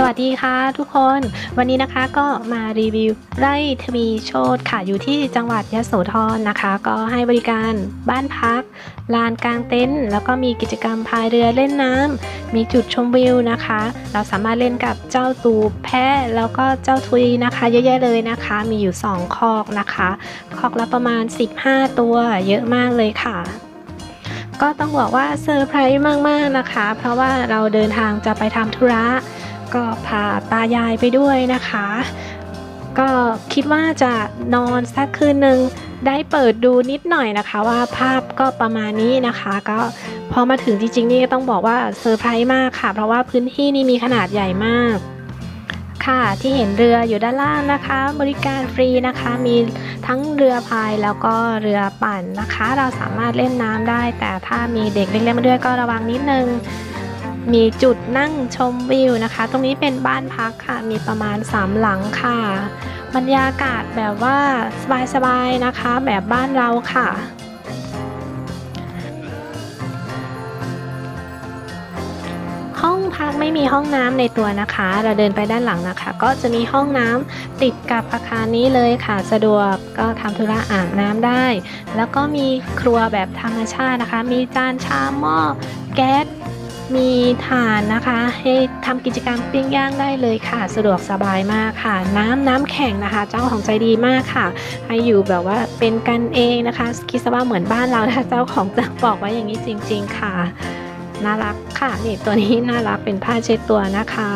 สวัสดีค่ะทุกคนวันนี้นะคะก็มารีวิวไร่ทวีโชตค่ะอยู่ที่จังหวัดยะโสธรนะคะ ก็ให้บริการบ้านพัก ลานกลางเต็นท์แล้วก็มีกิจกรรมพายเรือเล่นน้ำมีจุดชมวิวนะคะ เราสามารถเล่นกับเจ้าตูแพะแล้วก็เจ้าทุยนะคะเยอะแยะเลยนะคะ มีอยู่ 2 คอกนะคะคอกละประมาณ 15 ตัวเยอะมากเลยค่ะก็ต้องบอกว่าเซอร์ไพรส์มาก ๆ นะคะ เพราะว่าเราเดินทางจะไปทำธุระ ก็พาตายายไปด้วยนะคะ ก็คิดว่าจะนอนสักคืนหนึ่งได้เปิดดูนิดหน่อยนะคะว่าภาพก็ประมาณนี้นะคะ ก็พอมาถึงจริงๆนี่ก็ต้องบอกว่าเซอร์ไพรส์มากค่ะ เพราะว่าพื้นที่นี่มีขนาดใหญ่มากค่ะที่เห็นเรืออยู่ด้านล่างนะคะ บริการฟรีนะคะ มีทั้งเรือพายแล้วก็เรือปั่นนะคะ เราสามารถเล่นน้ำได้ แต่ถ้ามีเด็กเล็กๆมาด้วยก็ระวังนิดนึง มีจุดนั่งชมวิวนะคะ ตรงนี้เป็นบ้านพักค่ะ มีประมาณ 3 หลังค่ะ บรรยากาศแบบว่าสบายๆนะคะ แบบบ้านเราค่ะห้องพักไม่มีห้องน้ำในตัวนะคะ เราเดินไปด้านหลังนะคะ ก็จะมีห้องน้ำติดกับอาคารนี้เลยค่ะ สะดวกก็ทำธุระอาบน้ำได้ แล้วก็มีครัวแบบธรรมชาตินะคะ มีจานชามหม้อแก๊ส มีถ่านนะคะ ให้ทำกิจกรรมปิ้งย่างได้เลยค่ะ สะดวกสบายมากค่ะ น้ำน้ำแข็งนะคะ เจ้าของใจดีมากค่ะ ให้อยู่แบบว่าเป็นกันเองนะคะ คิดซะว่าเหมือนบ้านเรานะคะเจ้าของจะบอกไว้อย่างนี้จริง ๆ ค่ะน่ารักค่ะนี่ตัวนี้น่ารักเป็นผ้าเช็ดตัวนะคะ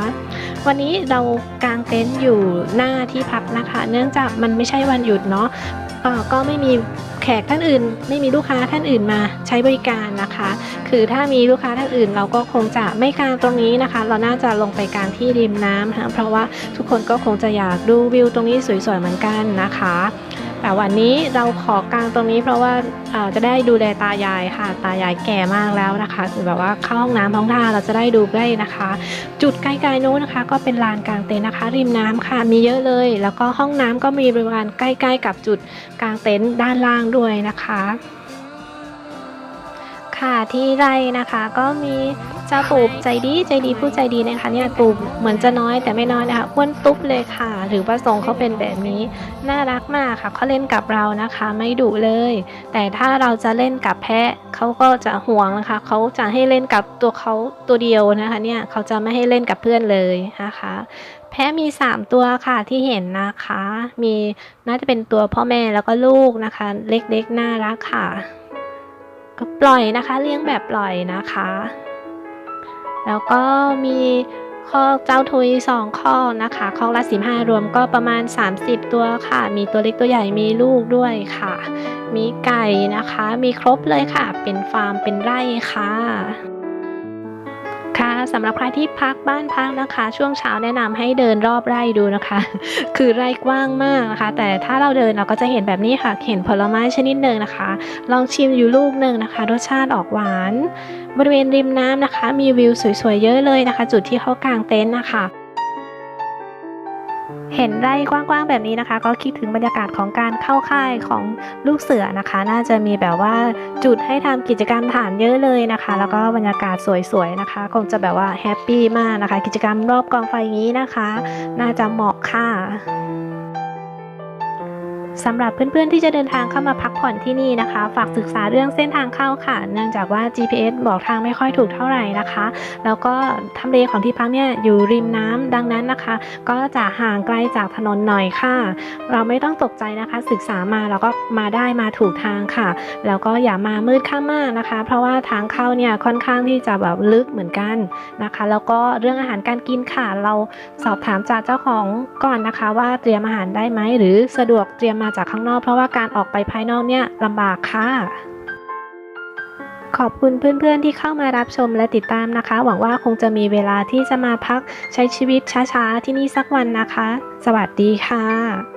วันนี้เรากางเต็นท์อยู่หน้าที่พักนะคะ เนื่องจากมันไม่ใช่วันหยุดเนาะก็ไม่มี แขกท่านอื่น ไม่มีลูกค้าท่านอื่นมาใช้บริการนะคะ คือถ้ามีลูกค้าท่านอื่น เราก็คงจะไม่กางตรงนี้นะคะ เราน่าจะลงไปกางที่ริมน้ำนะคะเพราะว่าทุกคนก็คงจะอยากดูวิวตรงนี้สวยๆเหมือนกันนะคะ แต่วันนี้เราขอกางตรงนี้เพราะว่าจะได้ดูแลตายายค่ะ ตายายแก่มากแล้วนะคะคือแบบว่าเข้าห้องน้ำห้องท่าเราจะได้ดูใกล้นะคะ จุดใกล้ๆนู้นนะคะ ก็เป็นลานกลางเต็นท์นะคะ ริมน้ำค่ะมีเยอะเลย แล้วก็ห้องน้ำก็มีบริเวณใกล้ ๆ กับจุดกลางเต็นท์ด้านล่างด้วยนะคะ ค่ะที่ไรนะคะก็มี จ้าตูบใจดีใจดีผู้ใจดีนะคะเนี่ยตูบเหมือนจะน้อยแต่ไม่น้อยนะคะอ้วนตุ๊บเลยค่ะ หรือว่าทรงเขาเป็นแบบนี้น่ารักมากค่ะเขาเล่นกับเรานะคะ ไม่ดุเลย แต่ถ้าเราจะเล่นกับแพะเขาก็จะห่วงนะคะเขาจะให้เล่นกับตัวเขาตัวเดียวนะคะเนี่ยเขาจะไม่ให้เล่นกับเพื่อนเลยนะคะแพะมี 3 ตัวค่ะที่เห็นนะคะ มีน่าจะเป็นตัวพ่อแม่แล้วก็ลูกนะคะ เล็กๆน่ารักค่ะ ก็ปล่อยนะคะ เลี้ยงแบบปล่อยนะคะ แล้วก็มีข้อเจ้าทุย 2 ข้อนะคะข้อละ 15 รวมก็ประมาณ 30 ตัวค่ะ มีตัวเล็กตัวใหญ่มีลูกด้วยค่ะ มีไก่นะคะ มีครบเลยค่ะ เป็นฟาร์มเป็นไร่ค่ะค่ะ สำหรับใครที่พักบ้านพักนะคะ ช่วงเช้าแนะนำให้เดินรอบไร่ดูนะคะ คือไร่กว้างมากนะคะ แต่ถ้าเราเดินเราก็จะเห็นแบบนี้ค่ะ เห็นผลไม้ชนิดหนึ่งนะคะ ลองชิมอยู่ลูกหนึ่งนะคะ รสชาติออกหวาน บริเวณริมน้ำนะคะ มีวิวสวยๆเยอะเลยนะคะ จุดที่เขากางเต็นท์นะคะ เห็นไร่กว้างๆแบบนี้นะคะ ก็คิดถึงบรรยากาศของการเข้าค่ายของลูกเสือนะคะ น่าจะมีแบบว่าจุดให้ทำกิจกรรมฐานเยอะเลยนะคะ แล้วก็บรรยากาศสวยๆนะคะ คงจะแบบว่าแฮปปี้มากนะคะ กิจกรรมรอบกองไฟอย่างนี้นะคะ น่าจะเหมาะค่ะ สำหรับเพื่อนๆที่จะเดินทางเข้ามาพักผ่อนที่นี่นะคะ ฝากศึกษาเรื่องเส้นทางเข้าค่ะ เนื่องจากว่า GPS บอกทางไม่ค่อยถูกเท่าไหร่นะคะ แล้วก็ทำเลของที่พักเนี่ยอยู่ริมน้ำดังนั้นนะคะ ก็จะห่างไกลจากถนนหน่อยค่ะ เราไม่ต้องตกใจนะคะ ศึกษามาแล้วก็มาได้มาถูกทางค่ะ แล้วก็อย่ามามืดค่ำมากนะคะ เพราะว่าทางเข้าเนี่ยค่อนข้างที่จะแบบลึกเหมือนกันนะคะ แล้วก็เรื่องอาหารการกินค่ะ เราสอบถามจากเจ้าของก่อนนะคะ ว่าเตรียมอาหารได้ไหมหรือสะดวกเตรียมมาจากข้างนอกเพราะว่าการออกไปภายนอกเนี่ยลำบากค่ะ ขอบคุณเพื่อนๆที่เข้ามารับชมและติดตามนะคะ หวังว่าคงจะมีเวลาที่จะมาพักใช้ชีวิตช้าๆที่นี่สักวันนะคะ สวัสดีค่ะ